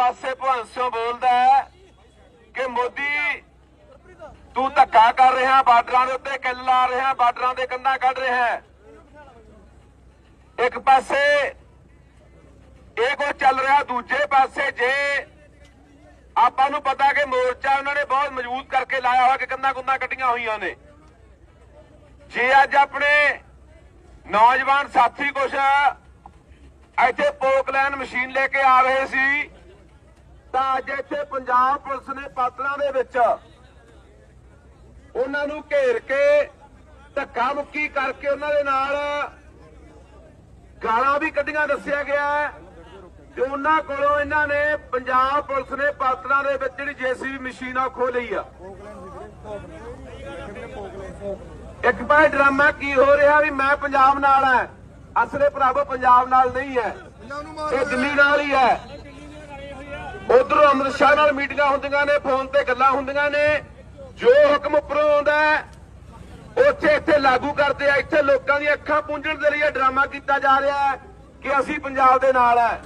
ਪਾਸੇ ਭਗਵੰਤ ਸਿੰਘ ਬੋਲਦਾ ਹੈ ਕਿ ਮੋਦੀ, ਤੂੰ ਧੱਕਾ ਕਰ ਰਿਹਾ, ਬਾਰਡਰਾਂ ਦੇ ਉੱਤੇ ਕਿੱਲ ਲਾ ਰਿਹਾ, ਬਾਰਡਰਾਂ ਦੇ ਕੰਧਾਂ ਕੱਢ ਰਿਹਾ ਇੱਕ ਪਾਸੇ ਇਹ ਕੁਝ ਚੱਲ ਰਿਹਾ, ਦੂਜੇ ਪਾਸੇ ਜੇ ਆਪਾਂ ਨੂੰ ਪਤਾ ਕਿ ਮੋਰਚਾ ਉਹਨਾਂ ਨੇ ਬਹੁਤ ਮਜ਼ਬੂਤ ਕਰਕੇ ਲਾਇਆ ਹੋਇਆ ਕਿ ਕੰਧਾਂ ਕੁੰਧਾਂ ਕੱਟੀਆਂ ਹੋਈਆਂ ਨੇ। ਜੇ ਅੱਜ ਆਪਣੇ ਨੌਜਵਾਨ ਸਾਥੀ ਕੁਛ ਇੱਥੇ ਪੋਕਲੈਨ ਮਸ਼ੀਨ ਲੈ ਕੇ ਆ ਰਹੇ ਸੀ ਤਾਂ ਅੱਜ ਇੱਥੇ ਪੰਜਾਬ ਪੁਲਿਸ ਨੇ ਪਾਤਲਾਂ ਦੇ ਵਿੱਚ ਉਹਨਾਂ ਨੂੰ ਘੇਰ ਕੇ ਧੱਕਾ ਮੁੱਕੀ ਕਰਕੇ ਉਹਨਾਂ ਦੇ ਨਾਲ ਗਾਲਾਂ ਵੀ ਕੱਢੀਆਂ ਦੱਸਿਆ ਗਿਆ ਹੈ ਤੇ ਉਹਨਾਂ ਕੋਲੋਂ ਇਹਨਾਂ ਨੇ ਪੰਜਾਬ ਪੁਲਿਸ ਨੇ ਪਾਤਲਾਂ ਦੇ ਵਿੱਚ ਜਿਹੜੀ ਜੀਸੀਬੀ ਮਸ਼ੀਨ ਆ ਖੋ ਲਈ ਆ। ਇੱਕ ਪਾਸੇ ਡਰਾਮਾ ਕੀ ਹੋ ਰਿਹਾ ਵੀ ਮੈਂ ਪੰਜਾਬ ਨਾਲ ਹੈ, ਅਸਲੇ ਭਰਾਵੋ ਪੰਜਾਬ ਨਾਲ ਨਹੀਂ ਹੈ, ਇਹ ਦਿੱਲੀ ਨਾਲ ਹੀ ਹੈ। ਉਧਰੋਂ ਅਮਰਿਤ ਸ਼ਾਹ ਨਾਲ ਮੀਟਿੰਗਾਂ ਹੁੰਦੀਆਂ ਨੇ, ਫੋਨ ਤੇ ਗੱਲਾਂ ਹੁੰਦੀਆਂ ਨੇ। ਜੋ ਹੁਕਮ ਉੱਪਰੋਂ ਆਉਂਦਾ ਉੱਥੇ ਇੱਥੇ ਲਾਗੂ ਕਰਦੇ ਆ। ਇੱਥੇ ਲੋਕਾਂ ਦੀਆਂ ਅੱਖਾਂ ਪੂੰਝਣ ਦੇ ਲਈ ਇਹ ਡਰਾਮਾ ਕੀਤਾ ਜਾ ਰਿਹਾ ਹੈ ਕਿ ਅਸੀਂ ਪੰਜਾਬ ਦੇ ਨਾਲ ਹੈ।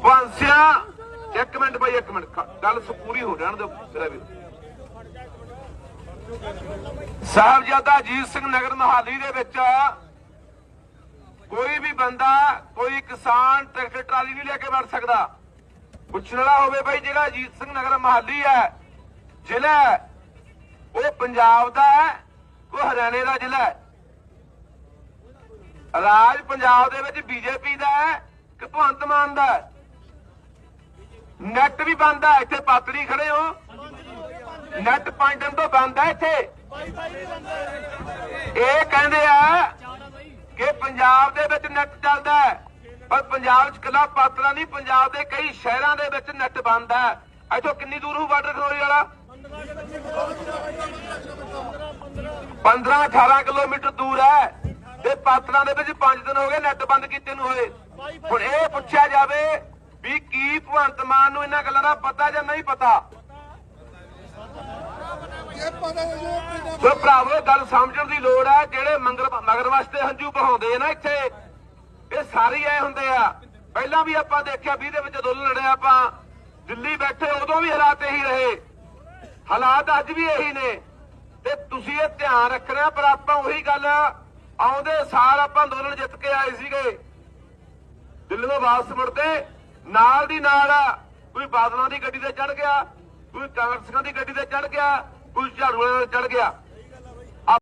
ਵਾਂਸਿਆ ਇੱਕ ਮਿੰਟ ਬਾਈ, ਇੱਕ ਮਿੰਟ ਗੱਲ ਪੂਰੀ ਹੋ ਜਾਣ ਦਿਓ, ਤੇਰਾ ਵੀ। ਸਾਹਿਬਜ਼ਾਦਾ ਅਜੀਤ ਸਿੰਘ ਨਗਰ ਮਹਾਲੀ ਦੇ ਵਿੱਚ ਕੋਈ ਵੀ ਬੰਦਾ, ਕੋਈ ਕਿਸਾਨ ਟਰੈਕਟਰ ਟਰਾਲੀ ਨਹੀਂ ਲੈ ਕੇ ਵੜ ਸਕਦਾ। ਪੁੱਛਣ ਵਾਲਾ ਹੋਵੇ ਬਈ ਜਿਹੜਾ ਅਜੀਤ ਸਿੰਘ ਨਗਰ ਮਹਾਲੀ ਹੈ, ਜ਼ਿਲ੍ਹਾ ਉਹ ਪੰਜਾਬ ਦਾ ਹੈ ਉਹ ਹਰਿਆਣੇ ਦਾ ਜ਼ਿਲ੍ਹਾ ਹੈ? ਰਾਜ ਪੰਜਾਬ ਦੇ ਵਿੱਚ ਬੀਜੇਪੀ ਦਾ ਹੈ ਕਿ ਭਗਵੰਤ ਮਾਨ ਦਾ ਹੈ? ਨੈਟ ਵੀ ਬੰਦ ਹੈ, ਇੱਥੇ ਪਾਤਰੀ ਖੜੇ ਹੋ। ਨੈਟ ਪੰਜ ਦਿਨ ਤੋਂ ਬੰਦ ਹੈ ਇੱਥੇ। ਇਹ ਕਹਿੰਦੇ ਆ ਕਿ ਪੰਜਾਬ ਦੇ ਵਿੱਚ ਨੈਟ ਚੱਲਦਾ ਹੈ। ਪਰ ਪੰਜਾਬ 'ਚ ਕੱਲਾ ਪਾਤਰਾ ਨਹੀਂ, ਪੰਜਾਬ ਦੇ ਕਈ ਸ਼ਹਿਰਾਂ ਦੇ ਵਿੱਚ ਨੈਟ ਬੰਦ ਹੈ। ਇੱਥੋਂ ਕਿੰਨੀ ਦੂਰ ਹੋਊ ਬਾਰਡਰ ਖਰੋਈ ਵਾਲਾ? 15 18 ਕਿਲੋਮੀਟਰ ਦੂਰ ਹੈ। ਤੇ ਪਾਤਰਾਂ ਦੇ ਵਿੱਚ 5 ਦਿਨ ਹੋ ਗਏ ਨੈਟ ਬੰਦ ਕੀਤੇ ਨੂੰ ਹੋਏ। ਹੁਣ ਇਹ ਪੁੱਛਿਆ ਜਾਵੇ ਵੀ ਕੀ ਭਗਵੰਤ ਮਾਨ ਨੂੰ ਇਹਨਾਂ ਗੱਲਾਂ ਦਾ ਪਤਾ ਜਾਂ ਨਹੀਂ ਪਤਾ? ਸੋ ਭਰਾਵੋ ਗੱਲ ਸਮਝਣ ਦੀ ਲੋੜ ਹੈ, ਜਿਹੜੇ ਮੰਗਰ ਮਗਰ ਵਾਸਤੇ ਹੰਝੂ ਬਹਾਉਂਦੇ ਆ ਇੱਥੇ ਇਹ ਸਾਰੇ ਐ ਹੁੰਦੇ ਆ। ਪਹਿਲਾਂ ਵੀ ਆਪਾਂ ਦੇਖਿਆ 20 ਦੇ ਵਿੱਚ ਅੰਦੋਲਨ ਲੜਿਆ ਆਪਾਂ। ਦਿੱਲੀ ਬੈਠੇ ਉਦੋਂ ਵੀ ਹਾਲਾਤ ਇਹੀ ਰਹੇ। ਹਾਲਾਤ ਅੱਜ ਵੀ ਇਹੀ ਨੇ। ਤੇ ਤੁਸੀਂ ਇਹ ਧਿਆਨ ਰੱਖਣਾ, ਪਰ ਆਪਾਂ ਉਹੀ ਗੱਲ ਆਉਂਦੇ ਸਾਲ ਆਪਾਂ ਅੰਦੋਲਨ ਜਿੱਤ ਕੇ ਆਏ ਸੀਗੇ। ਦਿੱਲੀ ਦਿੱਲੀੋਂ ਵਾਪਸ ਮੁੜਦੇ, ਨਾਲ ਦੀ ਨਾਲ ਕੋਈ ਬਾਦਲਾਂ ਦੀ ਗੱਡੀ ਤੇ ਚੜ ਗਿਆ, ਕੋਈ ਕਾਂਗਰਸੀਆਂ ਦੀ ਗੱਡੀ ਤੇ ਚੜ ਗਿਆ, ਕੋਈ ਝਾੜੂ ਵਾਲਿਆਂ ਤੇ ਚੜ ਗਿਆ।